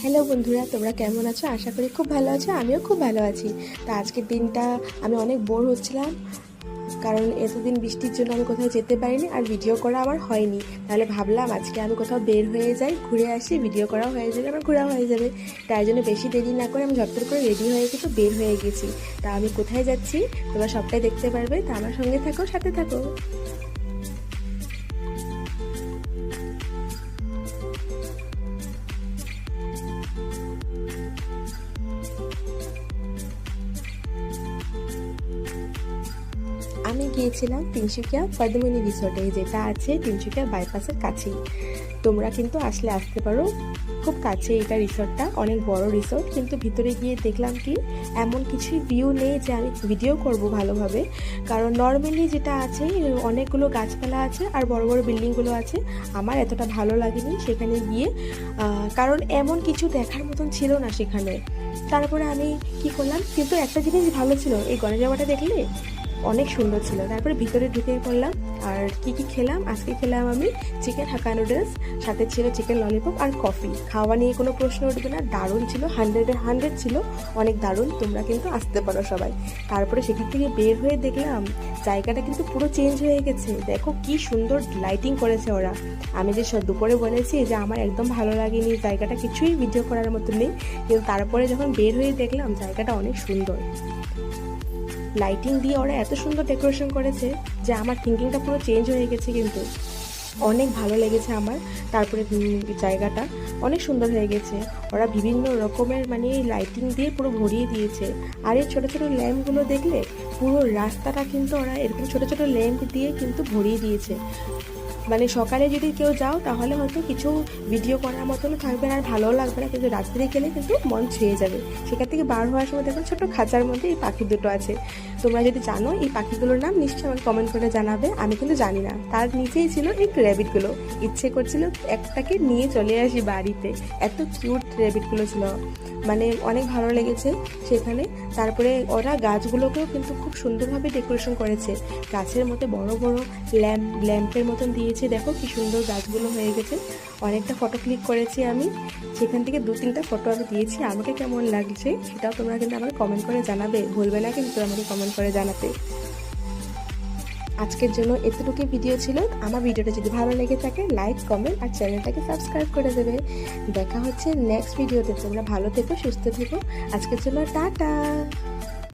Hello বন্ধুরা, তোমরা কেমন আছো? আশা করি খুব ভালো আছো, আমিও খুব ভালো আছি। তা আজকের দিনটা আমি অনেক বোর হচ্ছিলাম, কারণ এতদিন বৃষ্টির জন্য আমি কোথাও যেতে পারিনি আর ভিডিও করা আমার হয়নি। তাহলে ভাবলাম আজকে আমি কোথাও বের হয়ে যাই, ঘুরে আসি ভিডিও করাও হয়ে যাবে আমার ঘোরাও হয়ে যাবে। তাই জন্য বেশি দেরি না করে আমি ঝটপট করে রেডি হয়ে কিন্তু বের হয়ে গেছি। তা আমি কোথায় যাচ্ছি? তোমরা সবটাই দেখতে পারবে। তা আমার সঙ্গে থাকো, সাথে থাকো। আমি গিয়েছিলাম তিনসুকিয়া পদ্মমণি রিসোর্টে যেটা আছে তিনসুকিয়া বাইপাসের কাছেই। তোমরা কিন্তু আসলে আসতে পারো খুব কাছে এটা রিসোর্টটা অনেক বড় রিসোর্ট কিন্তু ভিতরে গিয়ে দেখলাম কি, এমন কিছুই ভিউ নেই যে আমি ভিডিও করব ভালোভাবে। কারণ নর্মালি যেটা আছে, অনেকগুলো গাছপালা আছে আর বড় বড় বিল্ডিংগুলো আছে, আমার এতটা ভালো লাগেনি সেখানে গিয়ে। কারণ এমন কিছু দেখার মতন ছিল না সেখানে। তারপরে আমি কি করলাম, কিন্তু একটা জিনিস ভালো ছিল, এই গণেশ বাবাটা দেখলে? অনেক সুন্দর ছিল। তারপরে ভিতরে ঢুকে পড়লাম আর কি কি খেলাম? আজকে খেলাম আমি চিকেন হাক্কা নুডলস, সাথে ছিল চিকেন ললিপপ আর কফি। খাওয়া নিয়ে কোনো প্রশ্ন উঠবে না, দারুণ ছিল হান্ড্রেডে হান্ড্রেড ছিল, অনেক দারুণ, তোমরা কিন্তু আসতে পারো সবাই। তারপরে সেখান থেকে বের হয়ে দেখলাম, জায়গাটা কিন্তু পুরো চেঞ্জ হয়ে গেছে। দেখো কি সুন্দর লাইটিং করেছে ওরা। আমি যে দুপুরে বলেছি যে আমার একদম ভালো লাগেনি, জায়গাটা কিছুই ভিডিও করার মতো নেই। কিন্তু তারপরে যখন বের হয়ে দেখলাম, জায়গাটা অনেক সুন্দর। লাইটিং দিয়ে ওরা এত সুন্দর ডেকোরেশন করেছে যে আমার থিঙ্কিংটা পুরো চেঞ্জ হয়ে গেছে কিন্তু। অনেক ভালো লেগেছে আমার। তারপরে জায়গাটা অনেক সুন্দর হয়ে গেছে। ওরা বিভিন্ন রকমের মানে লাইটিং দিয়ে পুরো ভরিয়ে দিয়েছে। আর এই ছোটো ছোটো ল্যাম্পগুলো দেখলে পুরো রাস্তাটা কিন্তু ওরা এরকম ছোটো ছোটো ল্যাম্প দিয়ে কিন্তু ভরিয়ে দিয়েছে। মানে সকালে যদি কেউ যাও, তাহলে হয়তো কিছু ভিডিও করার মতন থাকবে আর ভালোও লাগবে না। কিন্তু রাত্রে গেলে কিন্তু মন ছুঁয়ে যাবে। সেখান থেকে বার হওয়ার সময় দেখো ছোটো খাঁচার মধ্যে এই পাখি দুটো আছে। তোমরা যদি জানো এই পাখিগুলোর নাম, নিশ্চয়ই আমাকে কমেন্ট করে জানাবে। আমি কিন্তু জানি না। তার নিচেই ছিল এই র্যাবিটগুলো ইচ্ছে করছিল একটাকে নিয়ে চলে আসি বাড়িতে। এত কিউট র্যাবিটগুলো ছিল। মানে অনেক ভালো লেগেছে সেখানে। তারপরে ওরা গাছগুলোকেও কিন্তু খুব সুন্দরভাবে ডেকোরেশন করেছে। গাছের মধ্যে বড় বড় ল্যাম্প, ল্যাম্পের মতন দিয়েছে দেখো কি সুন্দর গাছগুলো হয়ে গেছে। অনেকটা ফটো ক্লিক করেছি আমি। সেখান থেকে দু তিনটা ফটো আমি দিয়েছি। আমাকে কেমন লাগছে সেটাও তোমরা কিন্তু আমাকে কমেন্ট করে জানাবে। ভুলবে না কিন্তু আমাকে কমেন্ট করে জানাতে। আজকের জন্য এতটুকু ভিডিও ছিল। আমার ভিডিওটা যদি ভালো লেগে থাকে লাইক কমেন্ট আর চ্যানেলটাকে সাবস্ক্রাইব করে দেবে। দেখা হচ্ছে নেক্সট ভিডিওতে তোমরা ভালো থেকো, সুস্থ থেকো। আজকের জন্য টাটা!